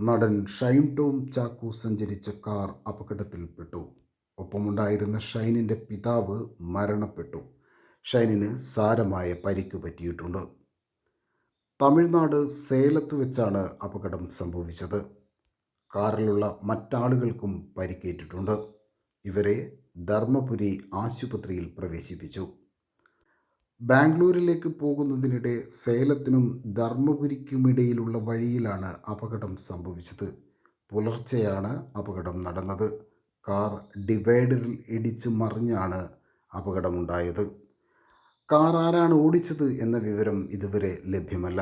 നടൻ ഷൈൻ ടോം ചാക്കു സഞ്ചരിച്ച കാർ അപകടത്തിൽപ്പെട്ടു. ഒപ്പമുണ്ടായിരുന്ന ഷൈനിന്റെ പിതാവ് മരണപ്പെട്ടു. ഷൈനിന് സാരമായ പരിക്ക് പറ്റിയിട്ടുണ്ട്. തമിഴ്നാട് സേലത്ത് വെച്ചാണ് അപകടം സംഭവിച്ചത്. കാറിലുള്ള മറ്റാളുകൾക്കും പരിക്കേറ്റിട്ടുണ്ട്. ഇവരെ ധർമ്മപുരി ആശുപത്രിയിൽ പ്രവേശിപ്പിച്ചു. ബാംഗ്ലൂരിലേക്ക് പോകുന്നതിനിടെ സേലത്തിനും ധർമ്മപുരിക്കുമിടയിലുള്ള വഴിയിലാണ് അപകടം സംഭവിച്ചത്. പുലർച്ചെയാണ് അപകടം നടന്നത്. കാർ ഡിവൈഡറിൽ ഇടിച്ച് മറിഞ്ഞാണ് അപകടമുണ്ടായത്. കാർ ആരാണ് ഓടിച്ചത് എന്ന വിവരം ഇതുവരെ ലഭ്യമല്ല.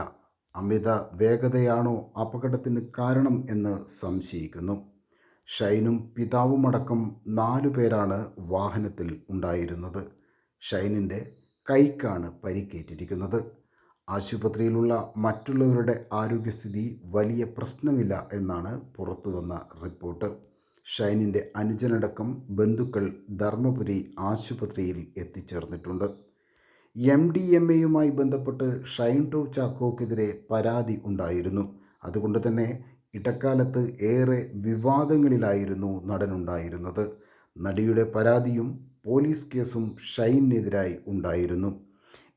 അമിത വേഗതയാണോ അപകടത്തിന് കാരണം എന്ന് സംശയിക്കുന്നു. ഷൈനും പിതാവുമടക്കം നാലു പേരാണ് വാഹനത്തിൽ ഉണ്ടായിരുന്നത്. ഷൈനിന്റെ കൈക്കാണ് പരിക്കേറ്റിരിക്കുന്നത്. ആശുപത്രിയിലുള്ള മറ്റുള്ളവരുടെ ആരോഗ്യസ്ഥിതി വലിയ പ്രശ്നമില്ല എന്നാണ് പുറത്തുവന്ന റിപ്പോർട്ട്. ഷൈനിന്റെ അനുജനടക്കം ബന്ധുക്കൾ ധർമ്മപുരി ആശുപത്രിയിൽ എത്തിച്ചേർന്നിട്ടുണ്ട്. എം ഡി എം എയുമായി ബന്ധപ്പെട്ട് ഷൈൻ ടോ ചാക്കോക്കെതിരെ പരാതി ഉണ്ടായിരുന്നു. അതുകൊണ്ട് തന്നെ ഇടക്കാലത്ത് ഏറെ വിവാദങ്ങളിലായിരുന്നു നടനുണ്ടായിരുന്നത്. നടിയുടെ പരാതിയും പോലീസ് കേസും ഷൈനെതിരായി ഉണ്ടായിരുന്നു.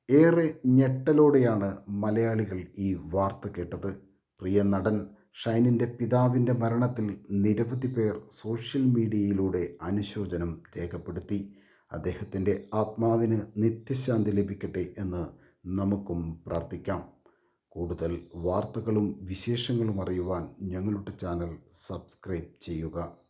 ഏറെ ഞെട്ടലോടെയാണ് മലയാളികൾ ഈ വാർത്ത കേട്ടത്. പ്രിയ നടൻ ഷൈനിന്റെ പിതാവിന്റെ മരണത്തിൽ നിരവധി പേർ സോഷ്യൽ മീഡിയയിലൂടെ അനുശോചനം രേഖപ്പെടുത്തി. അദ്ദേഹത്തിന്റെ ആത്മാവിന് നിത്യശാന്തി ലഭിക്കട്ടെ എന്ന് നമുക്കും പ്രാർത്ഥിക്കാം. കൂടുതൽ വാർത്തകളും വിശേഷങ്ങളും അറിയുവാൻ ഞങ്ങളുടെ ചാനൽ സബ്സ്ക്രൈബ് ചെയ്യുക.